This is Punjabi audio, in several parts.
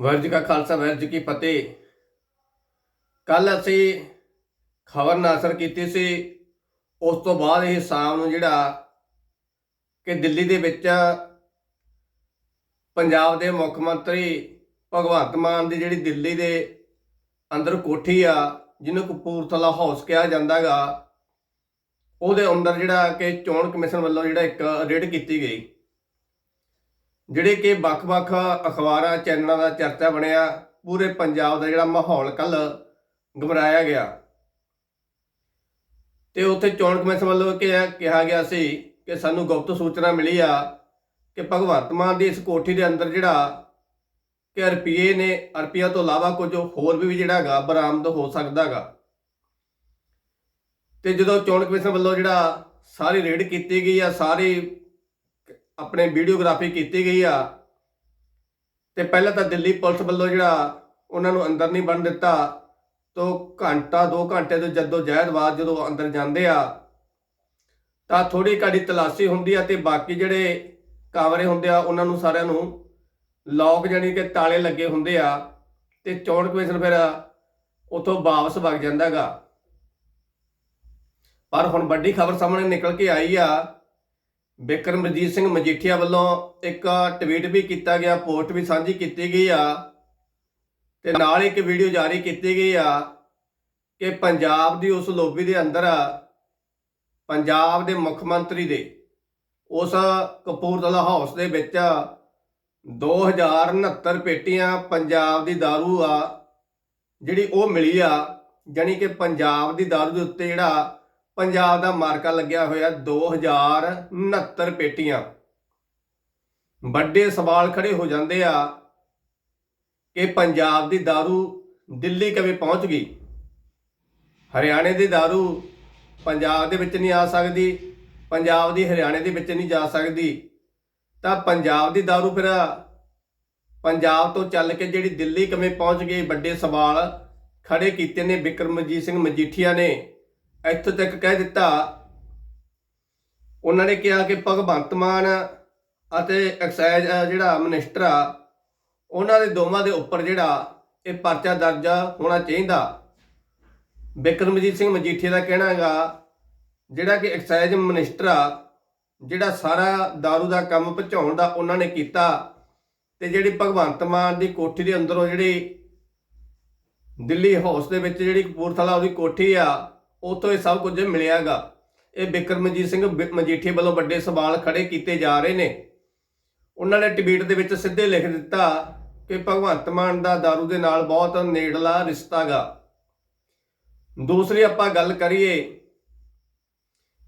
ਵਾਹਿਗੁਰੂ ਜੀ ਕਾ ਖਾਲਸਾ ਵਾਹਿਗੁਰੂ ਜੀ ਕੀ ਫਤਿਹ। ਕੱਲ ਅਸੀਂ ਖਬਰ ਨਾਸਰ ਕੀਤੀ ਸੀ, ਉਸ ਤੋਂ ਬਾਅਦ ਇਹ ਸ਼ਾਮ ਨੂੰ ਜਿਹੜਾ ਕਿ ਦਿੱਲੀ ਦੇ ਵਿੱਚ ਪੰਜਾਬ ਦੇ ਮੁੱਖ ਮੰਤਰੀ ਭਗਵੰਤ ਮਾਨ ਦੀ ਜਿਹੜੀ ਦਿੱਲੀ ਦੇ ਅੰਦਰ ਕੋਠੀ ਆ, ਜਿਹਨੂੰ ਕਪੂਰਥਲਾ ਹਾਊਸ ਕਿਹਾ ਜਾਂਦਾਗਾ ਉਹਦੇ ਅੰਦਰ ਜਿਹੜਾ ਕਿ ਚੋਣ ਕਮਿਸ਼ਨ ਵੱਲੋਂ ਜਿਹੜਾ ਇੱਕ ਰੇਡ ਕੀਤੀ ਗਈ। ਜਿਹੜੇ ਕਿ ਵੱਖ-ਵੱਖ ਅਖਬਾਰਾਂ, ਚੈਨਲਾਂ ਦਾ ਚਰਚਾ ਬਣਿਆ, ਪੂਰੇ ਪੰਜਾਬ ਦਾ ਜਿਹੜਾ ਮਾਹੌਲ ਕੱਲ ਘਬਰਾਇਆ ਗਿਆ। ਤੇ ਉੱਥੇ ਚੋਣ ਕਮਿਸ਼ਨ ਵੱਲੋਂ ਕਿਹਾ ਗਿਆ ਸੀ ਕਿ ਸਾਨੂੰ ਗੁਪਤ ਸੂਚਨਾ ਮਿਲੀ ਆ ਕਿ ਭਗਵੰਤ ਮਾਨ ਦੀ ਇਸ ਕੋਠੀ ਦੇ ਅੰਦਰ ਜਿਹੜਾ ਕਿ ਰੁਪਏ ਨੇ, ਰੁਪਈਆ ਤੋਂ ਇਲਾਵਾ ਕੁਝ ਹੋਰ ਵੀ ਜਿਹੜਾ ਹੈਗਾ ਬਰਾਮਦ ਹੋ ਸਕਦਾਗਾ ਤੇ ਜਦੋਂ ਚੋਣ ਕਮਿਸ਼ਨ ਵੱਲੋਂ ਜਿਹੜਾ ਸਾਰੀ ਰੇਡ ਕੀਤੀ ਗਈ ਆ, ਸਾਰੀ ਆਪਣੇ ਵੀਡੀਓਗ੍ਰਾਫੀ ਕੀਤੀ ਗਈ ਆ। ਤੇ ਪਹਿਲਾਂ ਤਾਂ ਦਿੱਲੀ ਪੁਲਿਸ ਵੱਲੋਂ ਜਿਹੜਾ ਉਹਨਾਂ ਨੂੰ ਅੰਦਰ ਨਹੀਂ ਵੜਨ ਦਿੱਤਾ, ਤੋਂ ਘੰਟਾ 2 ਘੰਟੇ ਤੋਂ ਜਦੋਂ ਜਹਿਦ ਬਾਅਦ ਜਦੋਂ ਅੰਦਰ ਜਾਂਦੇ ਆ, ਤਾਂ ਥੋੜੀ ਘੜੀ ਤਲਾਸ਼ੀ ਹੁੰਦੀ ਆ ਤੇ ਬਾਕੀ ਜਿਹੜੇ ਕਮਰੇ ਹੁੰਦੇ ਆ, ਉਹਨਾਂ ਨੂੰ ਸਾਰਿਆਂ ਨੂੰ ਲੌਕ ਜਾਨੀ ਕਿ ਤਾਲੇ ਲੱਗੇ ਹੁੰਦੇ ਆ ਤੇ ਚੋਣ ਕਮਿਸ਼ਨ ਫਿਰ ਉਥੋਂ ਵਾਪਸ ਵਗ ਜਾਂਦਾਗਾ ਪਰ ਹੁਣ ਵੱਡੀ ਖਬਰ ਸਾਹਮਣੇ ਨਿਕਲ ਕੇ ਆਈ ਆ ਬਿਕਰਮਜੀਤ ਸਿੰਘ ਮਜੀਠੀਆ ਵੱਲੋਂ ਇੱਕ ਟਵੀਟ ਵੀ ਕੀਤਾ ਗਿਆ ਪੋਸਟ ਵੀ ਸਾਂਝੀ ਕੀਤੀ ਗਈ ਆ ਤੇ ਨਾਲ ਇੱਕ ਵੀਡੀਓ ਜਾਰੀ ਕੀਤੀ ਗਈ ਆ ਕਿ ਪੰਜਾਬ ਦੀ ਉਸ ਲੋਬੀ ਦੇ ਅੰਦਰ ਪੰਜਾਬ ਦੇ ਮੁੱਖ ਮੰਤਰੀ ਦੇ ਉਸ ਕਪੂਰਥਲਾ ਹਾਊਸ ਦੇ ਵਿੱਚ 2069 ਪੇਟੀਆਂ ਪੰਜਾਬ ਦੀ दारू ਆ ਜਿਹੜੀ ਉਹ ਮਿਲੀ ਆ ਜਾਨੀ ਕਿ ਪੰਜਾਬ ਦੀ दारू ਦੇ ਉੱਤੇ ਜਿਹੜਾ ਪੰਜਾਬ ਦਾ ਮਾਰਕਾ ਲੱਗਿਆ ਹੋਇਆ 2069 ਪੇਟੀਆਂ ਵੱਡੇ ਸਵਾਲ ਖੜੇ ਹੋ ਜਾਂਦੇ ਆ ਕਿ ਪੰਜਾਬ ਦੀ दारू ਦਿੱਲੀ ਕਿਵੇਂ ਪਹੁੰਚ ਗਈ ਹਰਿਆਣੇ ਦੀ दारू ਪੰਜਾਬ ਦੇ ਵਿੱਚ ਨਹੀਂ ਆ ਸਕਦੀ ਪੰਜਾਬ ਦੀ ਹਰਿਆਣੇ ਦੇ ਵਿੱਚ ਨਹੀਂ ਜਾ ਸਕਦੀ ਤਾਂ ਪੰਜਾਬ ਦੀ दारू ਫਿਰ ਪੰਜਾਬ ਤੋਂ ਚੱਲ ਕੇ ਜਿਹੜੀ ਦਿੱਲੀ ਕਿਵੇਂ ਪਹੁੰਚ ਗਈ ਵੱਡੇ ਸਵਾਲ ਖੜੇ ਕੀਤੇ ਨੇ ਬਿਕਰਮਜੀਤ ਸਿੰਘ ਮਜੀਠੀਆ ਨੇ ਇੱਥੋਂ ਤੱਕ ਕਹਿ ਦਿੱਤਾ। ਉਹਨਾਂ ਨੇ ਕਿਹਾ ਕਿ ਭਗਵੰਤ ਮਾਨ ਅਤੇ ਐਕਸਾਈਜ਼ ਜਿਹੜਾ ਮਿਨਿਸਟਰ ਆ, ਉਹਨਾਂ ਦੇ ਦੋਵਾਂ ਦੇ ਉੱਪਰ ਜਿਹੜਾ ਇਹ ਪਰਚਾ ਦਰਜ ਹੋਣਾ ਚਾਹੀਦਾ। ਬਿਕਰਮਜੀਤ ਸਿੰਘ ਮਜੀਠੀਆ ਦਾ ਕਹਿਣਾ ਹੈਗਾ, ਜਿਹੜਾ ਕਿ ਐਕਸਾਈਜ਼ ਮਿਨਿਸਟਰ ਆ, ਜਿਹੜਾ ਸਾਰਾ दारू ਦਾ ਕੰਮ ਪਹੁੰਚਾਉਣ ਦਾ ਉਹਨਾਂ ਨੇ ਕੀਤਾ ਤੇ ਜਿਹੜੀ ਭਗਵੰਤ ਮਾਨ ਦੀ ਕੋਠੀ ਦੇ ਅੰਦਰੋਂ ਜਿਹੜੀ ਦਿੱਲੀ ਹਾਊਸ ਦੇ ਵਿੱਚ ਜਿਹੜੀ ਕਪੂਰਥਲਾ ਉਹਦੀ ਕੋਠੀ ਆ ਉੱਥੋਂ ਇਹ ਸਭ ਕੁਝ ਮਿਲਿਆਗਾ। ਇਹ ਬਿਕਰਮਜੀਤ ਸਿੰਘ ਬ- ਵੱਲੋਂ ਵੱਡੇ ਸਵਾਲ ਖੜੇ ਕੀਤੇ ਜਾ ਰਹੇ ਨੇ। ਉਹਨਾਂ ਨੇ ਟਵੀਟ ਦੇ ਵਿੱਚ ਸਿੱਧੇ ਲਿਖ ਦਿੱਤਾ ਕਿ ਭਗਵੰਤ ਮਾਨ ਦਾ दारू ਦੇ ਨਾਲ ਬਹੁਤ ਨੇੜਲਾ ਰਿਸ਼ਤਾਗਾ। ਦੂਸਰੀ ਆਪਾਂ ਗੱਲ ਕਰੀਏ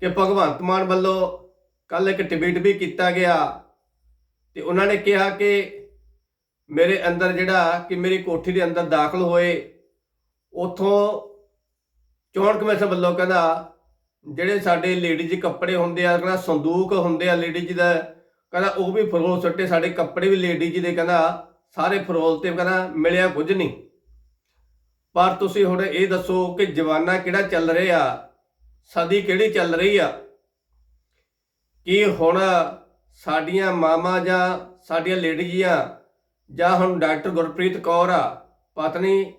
ਕਿ ਭਗਵੰਤ ਮਾਨ ਵੱਲੋਂ ਕੱਲ ਇੱਕ ਟਵੀਟ ਵੀ ਕੀਤਾ ਗਿਆ ਤੇ ਉਹਨਾਂ ਨੇ ਕਿਹਾ ਕਿ ਮੇਰੇ ਅੰਦਰ ਜਿਹੜਾ, ਕਿ ਮੇਰੀ ਕੋਠੀ ਦੇ ਅੰਦਰ ਦਾਖਲ ਹੋਏ, ਉਥੋਂ ਚੋਣ ਕਮਿਸ਼ਨ ਵੱਲੋਂ ਕਹਿੰਦਾ, ਜਿਹੜੇ ਸਾਡੇ ਲੇਡੀਜ਼ ਕੱਪੜੇ ਹੁੰਦੇ ਆ, ਕਹਿੰਦਾ ਸੰਦੂਕ ਹੁੰਦੇ ਆ ਲੇਡੀਜ਼ ਦਾ, ਕਹਿੰਦਾ ਉਹ ਵੀ ਫਰੋਲ ਸੱਟੇ, ਸਾਡੇ ਕੱਪੜੇ ਵੀ ਲੇਡੀਜ਼ ਦੇ, ਕਹਿੰਦਾ ਸਾਰੇ ਫਰੋਲ ਤੇ ਕਹਿੰਦਾ ਮਿਲਿਆ ਕੁਝ ਨਹੀਂ। ਪਰ ਤੁਸੀਂ ਹੁਣ ਇਹ ਦੱਸੋ ਕਿ ਜਵਾਨਾ ਕਿਹੜਾ ਚੱਲ ਰਿਹਾ ਸਦੀ ਕਿਹੜੀ ਚੱਲ ਰਹੀ ਆ? ਕੀ ਹੁਣ ਸਾਡੀਆਂ ਮਾਮਾ ਜਾਂ ਸਾਡੀਆਂ ਲੇਡੀਆਂ ਜਾਂ ਹੁਣ ਡਾਕਟਰ ਗੁਰਪ੍ਰੀਤ ਕੌਰ ਆ, ਪਤਨੀ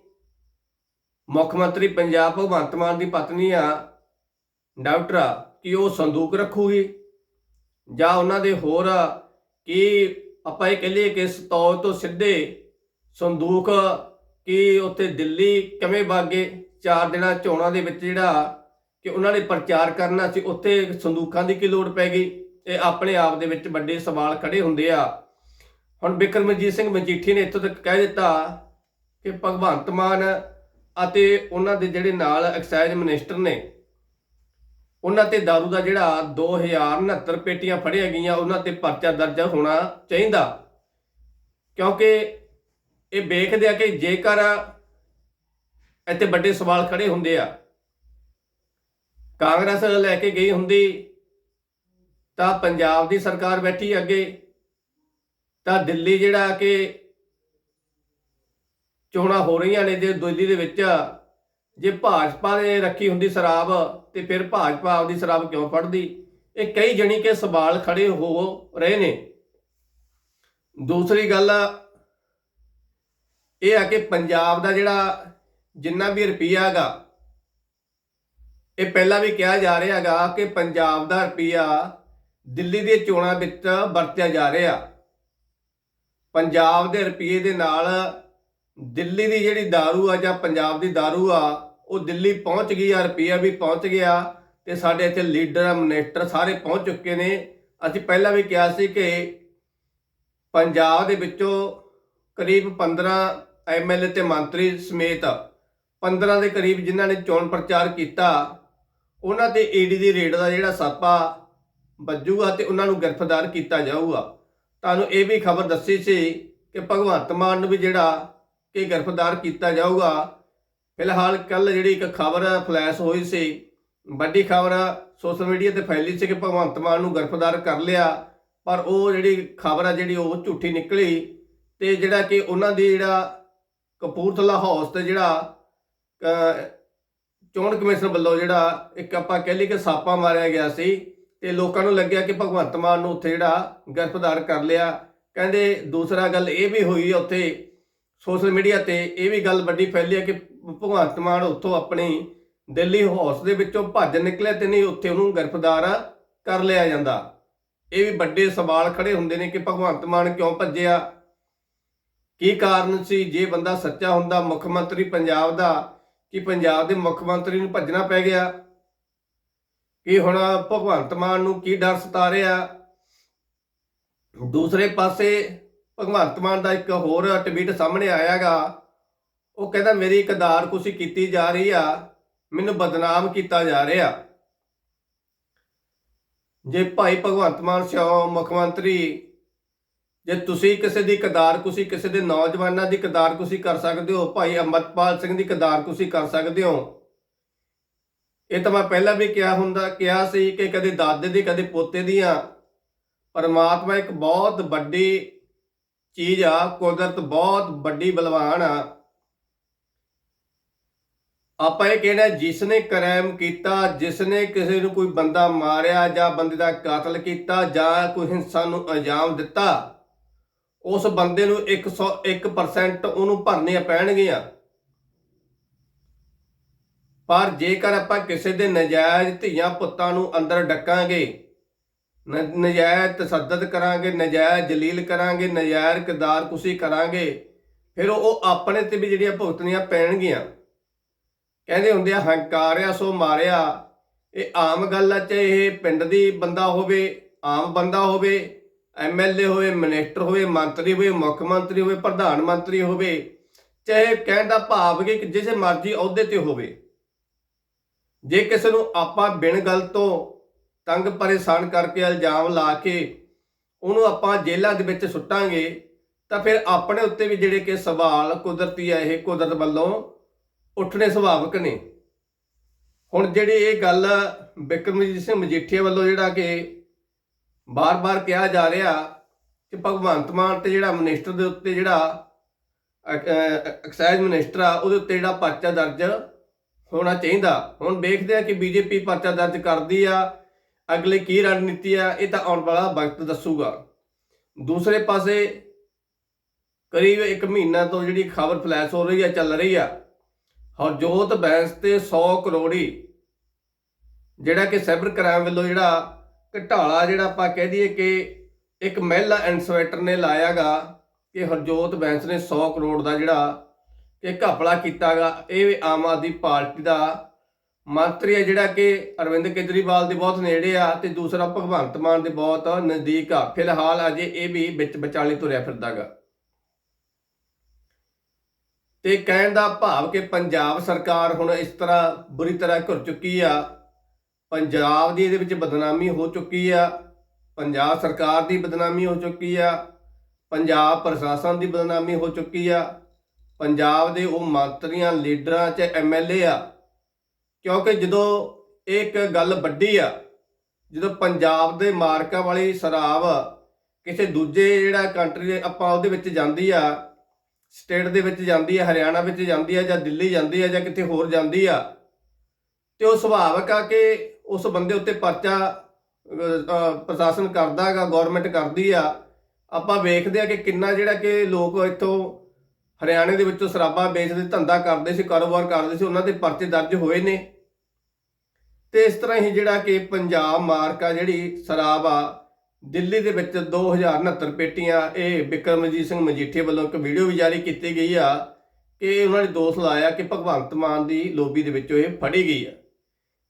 ਮੁੱਖ ਮੰਤਰੀ ਪੰਜਾਬ ਭਗਵੰਤ ਮਾਨ ਦੀ ਪਤਨੀ ਆ, ਡਾਕਟਰ ਆ, ਕਿ ਉਹ ਸੰਦੂਕ ਰੱਖੂਗੀ? ਜਾਂ ਉਹਨਾਂ ਦੇ ਹੋਰ ਕੀ ਆਪਾਂ ਇਹ ਕਹੀਏ ਕਿ ਸਤੌਜ ਤੋਂ ਸਿੱਧੇ ਸੰਦੂਕ ਕਿ ਉੱਥੇ ਦਿੱਲੀ ਕਿਵੇਂ ਬਾਗੇ? ਚਾਰ ਦਿਨਾਂ ਚੋਣਾਂ ਦੇ ਵਿੱਚ ਜਿਹੜਾ ਕਿ ਉਹਨਾਂ ਨੇ ਪ੍ਰਚਾਰ ਕਰਨਾ ਸੀ, ਉੱਥੇ ਸੰਦੂਕਾਂ ਦੀ ਕੀ ਲੋੜ ਪੈ ਗਈ? ਇਹ ਆਪਣੇ ਆਪ ਦੇ ਵਿੱਚ ਵੱਡੇ ਸਵਾਲ ਖੜੇ ਹੁੰਦੇ ਆ। ਹੁਣ ਬਿਕਰਮਜੀਤ ਸਿੰਘ ਮਜੀਠੀ ਨੇ ਇੱਥੋਂ ਤੱਕ ਕਹਿ ਦਿੱਤਾ ਕਿ ਭਗਵੰਤ ਮਾਨ ਅਤੇ ਉਹਨਾਂ ਦੇ ਜਿਹੜੇ ਨਾਲ ਐਕਸਾਈਜ਼ ਮਿਨਿਸਟਰ ਨੇ, ਉਹਨਾਂ ਤੇ दारू ਦਾ ਜਿਹੜਾ 2069 ਪੇਟੀਆਂ ਫੜੀਆਂ ਗਈਆਂ, ਉਹਨਾਂ ਤੇ ਪਰਚਾ ਦਰਜ ਹੋਣਾ ਚਾਹੀਦਾ। ਕਿਉਂਕਿ ਇਹ ਵੇਖਦੇ ਆ ਕਿ ਜੇਕਰ ਇੱਥੇ ਵੱਡੇ ਸਵਾਲ ਖੜੇ ਹੁੰਦੇ ਆ, ਕਾਂਗਰਸ ਲੈ ਕੇ ਗਈ ਹੁੰਦੀ, ਤਾਂ ਪੰਜਾਬ ਦੀ ਸਰਕਾਰ ਬੈਠੀ ਅੱਗੇ, ਤਾਂ ਦਿੱਲੀ ਜਿਹੜਾ ਕਿ ਚੋਣਾਂ ਹੋ ਰਹੀਆਂ ਨੇ ਜੇ ਦਿੱਲੀ ਦੇ ਵਿੱਚ, ਜੇ ਭਾਜਪਾ ਨੇ ਰੱਖੀ ਹੁੰਦੀ ਸ਼ਰਾਬ ਤੇ ਫਿਰ ਭਾਜਪਾ ਆਪਦੀ ਸ਼ਰਾਬ ਕਿਉਂ ਫੜਦੀ? ਇਹ ਕਈ ਜਣੀ ਕੇ ਸਵਾਲ ਖੜੇ ਹੋ ਰਹੇ ਨੇ। ਦੂਸਰੀ ਗੱਲ, ਇਹ ਆ ਕਿ ਪੰਜਾਬ ਦਾ ਜਿਹੜਾ ਜਿੰਨਾ ਵੀ ਰੁਪਈਆ ਹੈਗਾ, ਇਹ ਪਹਿਲਾਂ ਵੀ ਕਿਹਾ ਜਾ ਰਿਹਾ ਹੈਗਾ ਕਿ ਪੰਜਾਬ ਦਾ ਰੁਪਈਆ ਦਿੱਲੀ ਦੇ ਚੋਣਾਂ ਵਿੱਚ ਵਰਤਿਆ ਜਾ ਰਿਹਾ। ਪੰਜਾਬ ਦੇ ਰੁਪਈਏ ਦੇ ਨਾਲ ਦਿੱਲੀ ਦੀ ਜਿਹੜੀ दारू ਆ ਜਾਂ ਪੰਜਾਬ ਦੀ दारू ਆ ਉਹ ਦਿੱਲੀ ਪਹੁੰਚ ਗਈ ਆ ਰੁਪਈਆ ਵੀ ਪਹੁੰਚ ਗਿਆ ਤੇ ਸਾਡੇ ਇੱਥੇ ਲੀਡਰ ਮਿਨਿਸਟਰ ਸਾਰੇ ਪਹੁੰਚ ਚੁੱਕੇ ਨੇ ਅਸੀਂ ਪਹਿਲਾਂ ਵੀ ਕਿਹਾ ਸੀ ਕਿ ਪੰਜਾਬ ਦੇ ਵਿੱਚੋਂ ਕਰੀਬ 15 ਐਮਐਲਏ ਤੇ ਮੰਤਰੀ ਸਮੇਤ 15 ਦੇ ਕਰੀਬ ਜਿਨ੍ਹਾਂ ਨੇ ਚੋਣ ਪ੍ਰਚਾਰ ਕੀਤਾ ਉਹਨਾਂ ਤੇ ਈਡੀ ਦੀ ਰੇਡ ਦਾ ਜਿਹੜਾ ਸਾਪਾ ਵੱਜੂਗਾ ਤੇ ਉਹਨਾਂ ਨੂੰ ਗ੍ਰਿਫਤਾਰ ਕੀਤਾ ਜਾਊਗਾ ਤੁਹਾਨੂੰ ਇਹ ਵੀ ਖਬਰ ਦੱਸੀ ਸੀ ਕਿ ਭਗਵੰਤ ਮਾਨ ਨੂੰ ਵੀ ਜਿਹੜਾ ਕਿ ਗ੍ਰਿਫਤਾਰ ਕੀਤਾ ਜਾਊਗਾ। ਫਿਲਹਾਲ ਕੱਲ ਜਿਹੜੀ ਇੱਕ ਖਬਰ ਫਲੈਸ਼ ਹੋਈ ਸੀ, ਵੱਡੀ ਖਬਰ ਸੋਸ਼ਲ ਮੀਡੀਆ ਤੇ ਫੈਲੀ ਸੀ ਕਿ ਭਗਵੰਤ ਮਾਨ ਨੂੰ ਗ੍ਰਿਫਤਾਰ ਕਰ ਲਿਆ, ਪਰ ਉਹ ਜਿਹੜੀ ਖਬਰ ਆ ਜਿਹੜੀ ਉਹ ਝੂਠੀ ਨਿਕਲੀ ਤੇ ਜਿਹੜਾ ਕਿ ਉਹਨਾਂ ਦੀ ਜਿਹੜਾ ਕਪੂਰਥਲਾ ਹਾਊਸ ਤੇ ਜਿਹੜਾ ਚੋਣ ਕਮਿਸ਼ਨ ਵੱਲੋਂ ਜਿਹੜਾ ਇੱਕ ਆਪਾਂ ਕਹਿ ਲਈ ਕਿ ਸਾਪਾ ਮਾਰਿਆ ਗਿਆ ਸੀ ਤੇ ਲੋਕਾਂ ਨੂੰ ਲੱਗਿਆ ਕਿ ਭਗਵੰਤ ਮਾਨ ਨੂੰ ਉੱਥੇ ਜਿਹੜਾ ਗ੍ਰਿਫਤਾਰ ਕਰ ਲਿਆ। ਕਹਿੰਦੇ ਦੂਸਰਾ ਗੱਲ ਇਹ ਵੀ ਹੋਈ ਉੱਥੇ ਸੋਸ਼ਲ ਮੀਡੀਆ ਤੇ ਇਹ ਵੀ ਗੱਲ ਵੱਡੀ ਫੈਲੀ ਹੈ ਕਿ ਭਗਵੰਤ ਮਾਨ ਉੱਥੋਂ ਆਪਣੀ ਦਿੱਲੀ ਹਾਊਸ ਦੇ ਵਿੱਚੋਂ ਭੱਜ ਨਿਕਲਿਆ ਤੇ ਨਹੀਂ ਉੱਥੇ ਉਹਨੂੰ ਗ੍ਰਿਫਤਾਰ ਕਰ ਲਿਆ ਜਾਂਦਾ। ਇਹ ਵੀ ਵੱਡੇ ਸਵਾਲ ਖੜੇ ਹੁੰਦੇ ਨੇ ਕਿ ਭਗਵੰਤ ਮਾਨ ਕਿਉਂ ਭੱਜਿਆ? ਕੀ ਕਾਰਨ ਸੀ? ਜੇ ਬੰਦਾ ਸੱਚਾ ਹੁੰਦਾ, ਮੁੱਖ ਮੰਤਰੀ ਪੰਜਾਬ ਦਾ, ਕਿ ਪੰਜਾਬ ਦੇ ਮੁੱਖ ਮੰਤਰੀ ਨੂੰ ਭੱਜਣਾ ਪੈ ਗਿਆ? ਕਿ ਹੁਣ ਭਗਵੰਤ ਮਾਨ ਨੂੰ ਕੀ ਡਰ ਸਤਾ ਰਿਹਾ? ਦੂਸਰੇ ਪਾਸੇ ਭਗਵੰਤ ਮਾਨ ਦਾ ਇੱਕ ਹੋਰ ਟਵੀਟ ਸਾਹਮਣੇ ਆਇਆਗਾ। ਉਹ ਕਹਿੰਦਾ, ਮੇਰੀ ਕਦਾਰ ਕੁਸੀ ਕੀਤੀ ਜਾ ਰਹੀ ਆ, ਮੈਨੂੰ ਬਦਨਾਮ ਕੀਤਾ ਜਾ ਰਿਹਾ। ਜੇ ਭਾਈ ਭਗਵੰਤ ਮਾਨ ਸਿਓ, ਮੁੱਖ ਮੰਤਰੀ, ਜੇ ਤੁਸੀਂ ਕਿਸੇ ਦੀ ਕਦਾਰ ਕੁਸੀ, ਕਿਸੇ ਦੇ ਨੌਜਵਾਨਾਂ ਦੀ ਕਦਾਰ ਕੁਸੀ ਕਰ ਸਕਦੇ ਹੋ, ਭਾਈ ਅਮਰਪਾਲ ਸਿੰਘ ਦੀ ਕਦਾਰ ਕੁਸੀ ਕਰ ਸਕਦੇ ਹੋ? ਇਹ ਤਾਂ ਮੈਂ ਪਹਿਲਾਂ ਵੀ ਕਿਹਾ ਹੁੰਦਾ, ਕਿਹਾ ਸੀ ਕਿ ਕਦੇ ਦਾਦੇ ਦੀ, ਕਦੇ ਪੋਤੇ ਦੀਆਂ। ਪਰਮਾਤਮਾ ਇੱਕ ਬਹੁਤ ਵੱਡੀ ਚੀਜ਼ ਆ, ਕੁਦਰਤ ਬਹੁਤ ਵੱਡੀ ਬਲਵਾਨ ਆ। ਆਪਾਂ ਇਹ ਕਹਿਣਾ ਜਿਸ ਨੇ ਕ੍ਰਾਈਮ ਕੀਤਾ ਜਿਸ ਨੇ ਕਿਸੇ ਨੂੰ ਕੋਈ ਬੰਦਾ ਮਾਰਿਆ ਜਾਂ ਬੰਦੇ ਦਾ ਕਤਲ ਕੀਤਾ ਜਾਂ ਕੋਈ ਹਿੰਸਾ ਨੂੰ ਅੰਜਾਮ ਦਿੱਤਾ, ਉਸ ਬੰਦੇ ਨੂੰ 101% ਉਹਨੂੰ ਭਰਨੇ ਪੈਣਗੀਆਂ। ਪਰ ਜੇਕਰ ਆਪਾਂ ਕਿਸੇ ਦੇ ਨਜਾਇਜ਼ ਧੀਆਂ ਪੁੱਤਾਂ ਨੂੰ ਅੰਦਰ ਡੱਕਾਂਗੇ ਨਜਾਇਜ਼ ਤਸੱਦਦ ਕਰਾਂਗੇ, ਨਜਾਇਜ਼ ਜਲੀਲ ਕਰਾਂਗੇ, ਨਜਾਇਜ਼ ਕਿਰਦਾਰ ਕੁਸੀ ਕਰਾਂਗੇ, ਫਿਰ ਉਹ ਆਪਣੇ ਤੇ ਵੀ ਜਿਹੜੀਆਂ ਭੁਗਤਣੀਆਂ ਪੈਣਗੀਆਂ। ਕਹਿੰਦੇ ਹੁੰਦੇ ਆ, ਹੰਕਾਰਿਆ ਸੋ ਮਾਰਿਆ। ਇਹ ਆਮ ਗੱਲ ਆ ਚਾਹੇ ਇਹ ਪਿੰਡ ਦੀ ਬੰਦਾ ਹੋਵੇ, ਆਮ ਬੰਦਾ ਹੋਵੇ ਐਮਐਲਏ ਹੋਵੇ, ਮਿਨਿਸਟਰ ਹੋਵੇ, ਮੰਤਰੀ ਹੋਵੇ, ਮੁੱਖ ਮੰਤਰੀ ਹੋਵੇ, ਪ੍ਰਧਾਨ ਮੰਤਰੀ ਹੋਵੇ, ਚਾਹੇ ਕਹਿਣ ਦਾ ਭਾਵ ਕਿ ਕਿਸੇ ਮਰਜ਼ੀ ਅਹੁਦੇ ਤੇ ਹੋਵੇ। ਜੇ ਕਿਸੇ ਨੂੰ ਆਪਾਂ ਬਿਨ ਗੱਲ ਤੋਂ ਤੰਗ ਪਰੇਸ਼ਾਨ ਕਰਕੇ ਇਲਜ਼ਾਮ ਲਾ ਕੇ ਉਹਨੂੰ ਆਪਾਂ ਜੇਲ੍ਹਾਂ ਦੇ ਵਿੱਚ ਸੁੱਟਾਂਗੇ, ਤਾਂ ਫਿਰ ਆਪਣੇ ਉੱਤੇ ਵੀ ਜਿਹੜੇ ਕਿ ਸਵਾਲ ਕੁਦਰਤੀ ਆ, ਇਹ ਕੁਦਰਤ ਵੱਲੋਂ ਉੱਠਣੇ ਸੁਭਾਵਿਕ ਨੇ। ਹੁਣ ਜਿਹੜੀ ਇਹ ਗੱਲ ਬਿਕਰਮਜੀਤ ਸਿੰਘ ਮਜੀਠੀਆ ਵੱਲੋਂ ਜਿਹੜਾ ਕਿ ਬਾਰ-ਬਾਰ ਕਿਹਾ ਜਾ ਰਿਹਾ ਕਿ ਭਗਵੰਤ ਮਾਨ ਤੇ ਜਿਹੜਾ ਮਿਨਿਸਟਰ ਦੇ ਉੱਤੇ ਜਿਹੜਾ ਐਕਸਾਈਜ਼ ਮਿਨਿਸਟਰ ਆ, ਉਹਦੇ ਉੱਤੇ ਜਿਹੜਾ ਪਰਚਾ ਦਰਜ ਹੋਣਾ ਚਾਹੀਦਾ। ਹੁਣ ਵੇਖਦੇ ਆ ਕਿ ਬੀਜੇਪੀ ਪਰਚਾ ਦਰਜ ਕਰਦੀ ਆ ਅਗਲੇ ਕੀ ਰਣਨੀਤੀ ਆ, ਇਹ ਤਾਂ ਆਉਣ ਵਾਲਾ ਵਕਤ ਦੱਸੂਗਾ। ਦੂਸਰੇ ਪਾਸੇ ਕਰੀਬ 1 ਮਹੀਨਾ ਤੋਂ ਜਿਹੜੀ ਖਬਰ ਫਲੈਸ਼ ਹੋ ਰਹੀ ਆ, ਚੱਲ ਰਹੀ ਆ, ਹਰਜੋਤ ਬੈਂਸ ਤੇ 100 ਕਰੋੜੀ, ਜਿਹੜਾ ਕਿ ਸਾਈਬਰ ਕ੍ਰਾਈਮ ਵੱਲੋਂ ਜਿਹੜਾ ਘਟਾਲਾ ਜਿਹੜਾ ਆਪਾਂ ਕਹਿ ਦਈਏ ਕਿ ਇੱਕ ਮਹਿਲਾ ਇਨਸਪੈਕਟਰ ਨੇ ਲਾਇਆਗਾ ਕਿ ਹਰਜੋਤ ਬੈਂਸ ਨੇ 100 ਕਰੋੜ ਦਾ ਜਿਹੜਾ ਕਿ ਘਪਲਾ ਕੀਤਾਗਾ, ਇਹ ਵੀ ਆਮ ਆਦਮੀ ਪਾਰਟੀ ਦਾ ਮੰਤਰੀ ਆ ਜਿਹੜਾ ਕਿ ਅਰਵਿੰਦ ਕੇਜਰੀਵਾਲ ਦੇ ਬਹੁਤ ਨੇੜੇ ਆ ਤੇ ਦੂਸਰਾ ਭਗਵੰਤ ਮਾਨ ਦੇ ਬਹੁਤ ਨਜ਼ਦੀਕ ਆ। ਫਿਲਹਾਲ ਅਜੇ ਇਹ ਵੀ ਵਿੱਚ ਵਿਚਾਲੇ ਤੁਰਿਆ ਫਿਰਦਾਗਾ। ਤੇ ਕਹਿਣ ਦਾ ਭਾਵ ਕਿ ਪੰਜਾਬ ਸਰਕਾਰ ਹੁਣ ਇਸ ਤਰ੍ਹਾਂ ਬੁਰੀ ਤਰ੍ਹਾਂ ਘੁਰ ਚੁੱਕੀ ਆ। ਪੰਜਾਬ ਦੀ ਇਹਦੇ ਵਿੱਚ ਬਦਨਾਮੀ ਹੋ ਚੁੱਕੀ ਆ। ਪੰਜਾਬ ਸਰਕਾਰ ਦੀ ਬਦਨਾਮੀ ਹੋ ਚੁੱਕੀ ਆ। ਪੰਜਾਬ ਪ੍ਰਸ਼ਾਸਨ ਦੀ ਬਦਨਾਮੀ ਹੋ ਚੁੱਕੀ ਆ। ਪੰਜਾਬ ਦੇ ਉਹ ਮੰਤਰੀਆਂ, ਲੀਡਰਾਂ ਚ ਐਮਐਲਏ ਆ। ਕਿਉਂਕਿ ਜਦੋਂ ਇਹ ਇੱਕ ਗੱਲ ਵੱਡੀ ਆ, ਜਦੋਂ ਪੰਜਾਬ ਦੇ ਮਾਰਕਾ ਵਾਲੀ ਸ਼ਰਾਬ ਕਿਸੇ ਦੂਜੇ ਜਿਹੜਾ ਕੰਟਰੀ ਦੇ, ਆਪਾਂ ਉਹਦੇ ਵਿੱਚ ਜਾਂਦੀ ਆ ਸਟੇਟ ਦੇ ਵਿੱਚ ਜਾਂਦੀ ਆ, ਹਰਿਆਣਾ ਵਿੱਚ ਜਾਂਦੀ ਆ, ਜਾਂ ਦਿੱਲੀ ਜਾਂਦੀ ਆ, ਜਾਂ ਕਿਤੇ ਹੋਰ ਜਾਂਦੀ ਆ, ਤੇ ਉਹ ਸੁਭਾਵਕ ਆ ਕਿ ਉਸ ਬੰਦੇ ਉੱਤੇ ਪਰਚਾ ਪ੍ਰਸ਼ਾਸਨ ਕਰਦਾ ਹੈਗਾ ਗਵਰਨਮੈਂਟ ਕਰਦੀ ਆ, ਆਪਾਂ ਵੇਖਦੇ ਆ ਕਿ ਕਿੰਨਾ ਜਿਹੜਾ ਕਿ ਲੋਕ ਇੱਥੋਂ ਹਰਿਆਣੇ ਦੇ ਵਿੱਚੋਂ ਸ਼ਰਾਬਾਂ ਵੇਚਦੇ, ਧੰਦਾ ਕਰਦੇ ਸੀ, ਕਾਰੋਬਾਰ ਕਰਦੇ ਸੀ, ਉਹਨਾਂ ਦੇ ਪਰਚੇ ਦਰਜ ਹੋਏ ਨੇ। ਤੇ ਇਸ ਤਰ੍ਹਾਂ ਹੀ ਜਿਹੜਾ ਕਿ ਪੰਜਾਬ ਮਾਰਕਾ ਜਿਹੜੀ ਸ਼ਰਾਬ ਆ, ਦਿੱਲੀ ਦੇ ਵਿੱਚ 2069 ਪੇਟੀਆਂ, ਇਹ ਬਿਕਰਮਜੀਤ ਸਿੰਘ ਮਜੀਠੇ ਵੱਲੋਂ ਇੱਕ ਵੀਡੀਓ ਵੀ ਜਾਰੀ ਕੀਤੀ ਗਈ ਆ ਕਿ ਉਹਨਾਂ ਨੇ ਦੋਸ਼ ਲਾਇਆ ਕਿ ਭਗਵੰਤ ਮਾਨ ਦੀ ਲੋਬੀ ਦੇ ਵਿੱਚੋਂ ਇਹ ਫੜੀ ਗਈ ਆ।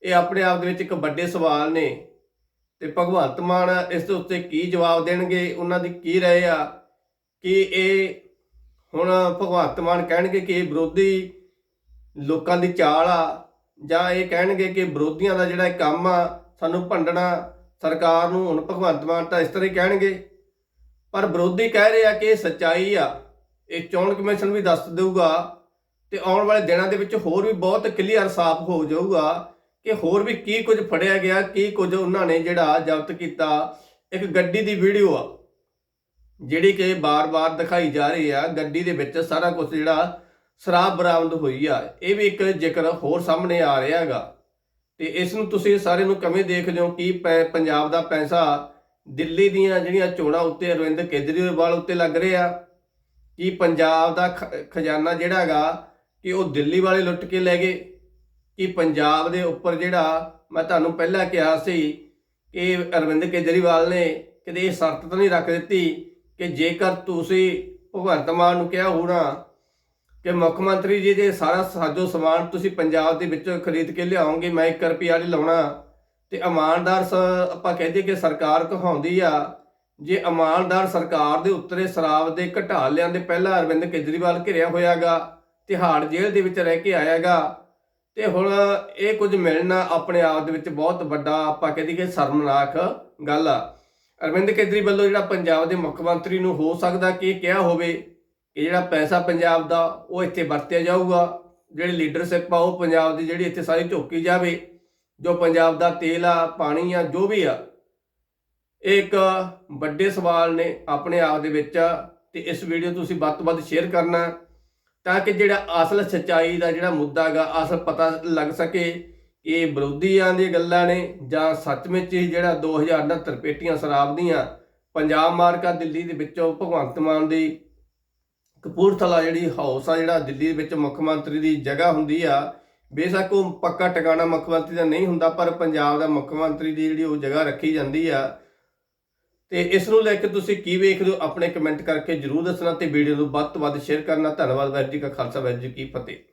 ਇਹ ਆਪਣੇ ਆਪ ਦੇ ਵਿੱਚ ਇੱਕ ਵੱਡੇ ਸਵਾਲ ਨੇ ਤੇ ਭਗਵੰਤ ਮਾਨ ਇਸ ਦੇ ਉੱਤੇ ਕੀ ਜਵਾਬ ਦੇਣਗੇ, ਉਹਨਾਂ ਦੀ ਕੀ ਰਾਏ ਆ, ਕਿ ਇਹ ਹੁਣ ਭਗਵੰਤ ਮਾਨ ਕਹਿਣਗੇ ਕਿ ਇਹ ਵਿਰੋਧੀ ਲੋਕਾਂ ਦੀ ਚਾਲ ਆ ਜਾਂ ਇਹ ਕਹਿਣਗੇ ਕਿ ਵਿਰੋਧੀਆਂ ਦਾ ਜਿਹੜਾ ਕੰਮ ਆ, ਸਾਨੂੰ ਭੰਡਣਾ ਸਰਕਾਰ ਨੂੰ, ਹੁਣ ਭਗਵੰਤ ਮਾਨ ਤਾਂ ਇਸ ਤਰ੍ਹਾਂ ਹੀ ਕਹਿਣਗੇ। ਪਰ ਵਿਰੋਧੀ ਕਹਿ ਰਹੇ ਆ ਕਿ ਇਹ ਸੱਚਾਈ ਆ, ਇਹ ਚੋਣ ਕਮਿਸ਼ਨ ਵੀ ਦੱਸ ਦੇਊਗਾ ਤੇ ਆਉਣ ਵਾਲੇ ਦਿਨਾਂ ਦੇ ਵਿੱਚ ਹੋਰ ਵੀ ਬਹੁਤ ਕਲੀਅਰ ਸਾਫ਼ ਹੋ ਜਾਊਗਾ ਕਿ ਹੋਰ ਵੀ ਕੀ ਕੁਝ ਫੜਿਆ ਗਿਆ, ਕੀ ਕੁਝ ਉਹਨਾਂ ਨੇ ਜਿਹੜਾ ਜ਼ਬਤ ਕੀਤਾ। ਇੱਕ ਗੱਡੀ ਦੀ ਵੀਡੀਓ ਆ, ਜਿਹੜੀ ਕਿ ਬਾਰ-ਬਾਰ ਦਿਖਾਈ ਜਾ ਰਹੀ ਆ, ਗੱਡੀ ਦੇ ਵਿੱਚ ਸਾਰਾ ਕੁਝ ਜਿਹੜਾ ਸ਼ਰਾਬ ਬਰਾਮਦ ਹੋਈ ਆ। ਇਹ ਵੀ ਇੱਕ ਜ਼ਿਕਰ ਹੋਰ ਸਾਹਮਣੇ ਆ ਰਿਹਾ ਹੈਗਾ। ਤੇ ਇਸ ਨੂੰ ਤੁਸੀਂ ਸਾਰੇ ਨੂੰ ਕਵੇਂ ਦੇਖਦੇ ਹੋ? ਕਿ ਪੈ- ਪੰਜਾਬ ਦਾ ਪੈਸਾ ਦਿੱਲੀ ਦੀਆਂ ਜਿਹੜੀਆਂ ਚੋਣਾਂ ਉੱਤੇ ਅਰਵਿੰਦ ਕੇਜਰੀਵਾਲ ਉੱਤੇ ਲੱਗ ਰਿਹਾ? ਕਿ ਪੰਜਾਬ ਦਾ ਖ- ਖਜ਼ਾਨਾ ਜਿਹੜਾ ਹੈਗਾ ਕਿ ਉਹ ਦਿੱਲੀ ਵਾਲੇ ਲੁੱਟ ਕੇ ਲੈ ਗਏ? ਕਿ ਪੰਜਾਬ ਦੇ ਉੱਪਰ ਜਿਹੜਾ ਮੈਂ ਤੁਹਾਨੂੰ ਪਹਿਲਾਂ ਕਿਹਾ ਸੀ ਕਿ ਅਰਵਿੰਦ ਕੇਜਰੀਵਾਲ ਨੇ ਕਦੇ ਇਹ ਸ਼ਰਤ ਤਾਂ ਨਹੀਂ ਰੱਖ ਦਿੱਤੀ ਕਿ ਜੇਕਰ ਤੁਸੀਂ ਭਗਵੰਤ ਮਾਨ ਨੂੰ ਕਿਹਾ ਹੋਣਾ ਕਿ ਮੁੱਖ ਮੰਤਰੀ ਜੀ ਜੇ ਸਾਰਾ ਸਾਜੋ ਸਮਾਨ ਤੁਸੀਂ ਪੰਜਾਬ ਦੇ ਵਿੱਚੋਂ ਖਰੀਦ ਕੇ ਲਿਆਓਗੇ, ਮੈਂ 1 ਰੁਪਿਆ ਨਹੀਂ ਲਾਉਣਾ। ਤੇ ਇਮਾਨਦਾਰ ਸ- ਆਪਾਂ ਕਹਿੰਦੇ ਕਿ ਸਰਕਾਰ ਕਹਾਉਂਦੀ ਆ। ਜੇ ਇਮਾਨਦਾਰ ਸਰਕਾਰ ਦੇ ਉੱਤਰੇ ਸ਼ਰਾਬ ਦੇ ਘਟਾਲਿਆਂ ਦੇ ਪਹਿਲਾਂ ਅਰਵਿੰਦ ਕੇਜਰੀਵਾਲ ਘਿਰਿਆ ਹੋਇਆਗਾ, ਤਿਹਾੜ ਜੇਲ੍ਹ ਦੇ ਵਿੱਚ ਰਹਿ ਕੇ ਆਇਆਗਾ, ਤੇ ਹੁਣ ਇਹ ਕੁਝ ਮਿਲਣਾ ਆਪਣੇ ਆਪ ਦੇ ਵਿੱਚ ਬਹੁਤ ਵੱਡਾ, ਆਪਾਂ ਕਹਿੰਦੇ ਕਿ ਸ਼ਰਮਨਾਕ ਗੱਲ ਆ। ਅਰਵਿੰਦ ਕੇਜਰੀਵਾਲ ਵੱਲੋਂ ਜਿਹੜਾ ਪੰਜਾਬ ਦੇ ਮੁੱਖ ਮੰਤਰੀ ਨੂੰ ਹੋ ਸਕਦਾ ਕਿ ਕਿਹਾ ਹੋਵੇ ਇਹ ਜਿਹੜਾ ਪੈਸਾ ਪੰਜਾਬ ਦਾ, ਉਹ ਇੱਥੇ ਵਰਤਿਆ ਜਾਊਗਾ। ਜਿਹੜੀ ਲੀਡਰਸ਼ਿਪ ਆ, ਉਹ ਪੰਜਾਬ ਦੀ ਜਿਹੜੀ ਇੱਥੇ ਸਾਰੀ ਝੋਕੀ ਜਾਵੇ, ਜੋ ਪੰਜਾਬ ਦਾ ਤੇਲ ਆ, ਪਾਣੀ ਆ, ਜੋ ਵੀ ਆ, ਇਹ ਇੱਕ ਵੱਡੇ ਸਵਾਲ ਨੇ ਆਪਣੇ ਆਪ ਦੇ ਵਿੱਚ। ਤੇ ਇਸ ਵੀਡੀਓ ਤੁਸੀਂ ਵੱਧ ਤੋਂ ਵੱਧ ਸ਼ੇਅਰ ਕਰਨਾ, ਤਾਂ ਕਿ ਜਿਹੜਾ ਅਸਲ ਸੱਚਾਈ ਦਾ ਜਿਹੜਾ ਮੁੱਦਾ ਹੈਗਾ, ਅਸਲ ਪਤਾ ਲੱਗ ਸਕੇ ਇਹ ਵਿਰੋਧੀਆਂ ਦੀਆਂ ਗੱਲਾਂ ਨੇ ਜਾਂ ਸੱਚਮੁੱਚ ਹੀ ਜਿਹੜਾ 2069 ਪੇਟੀਆਂ ਸ਼ਰਾਬ ਦੀਆਂ ਪੰਜਾਬ ਮਾਰਕਾ ਦਿੱਲੀ ਦੇ ਵਿੱਚੋਂ ਭਗਵੰਤ ਮਾਨ ਦੀ ਕਪੂਰਥਲਾ ਜਿਹੜੀ ਹਾਊਸ ਆ, ਜਿਹੜਾ ਦਿੱਲੀ ਦੇ ਵਿੱਚ ਮੁੱਖ ਮੰਤਰੀ ਦੀ ਜਗ੍ਹਾ ਹੁੰਦੀ ਆ, ਬੇਸ਼ੱਕ ਉਹ ਪੱਕਾ ਟਿਕਾਣਾ ਮੁੱਖ ਮੰਤਰੀ ਦਾ ਨਹੀਂ ਹੁੰਦਾ, ਪਰ ਪੰਜਾਬ ਦਾ ਮੁੱਖ ਮੰਤਰੀ ਦੀ ਜਿਹੜੀ ਉਹ ਜਗ੍ਹਾ ਰੱਖੀ ਜਾਂਦੀ ਆ। ਤੇ ਇਸ ਨੂੰ ਲੈ ਕੇ ਤੁਸੀਂ ਕੀ ਵੇਖਦੇ ਹੋ? ਆਪਣੇ ਕਮੈਂਟ ਕਰਕੇ ਜਰੂਰ ਦੱਸਣਾ ਤੇ ਵੀਡੀਓ ਨੂੰ ਵੱਧ ਤੋਂ ਵੱਧ ਸ਼ੇਅਰ ਕਰਨਾ। ਧੰਨਵਾਦ, ਵਾਹਿਗੁਰੂ ਜੀ ਕਾ ਖਾਲਸਾ, ਵਾਹਿਗੁਰੂ ਜੀ ਕੀ ਫਤਿਹ।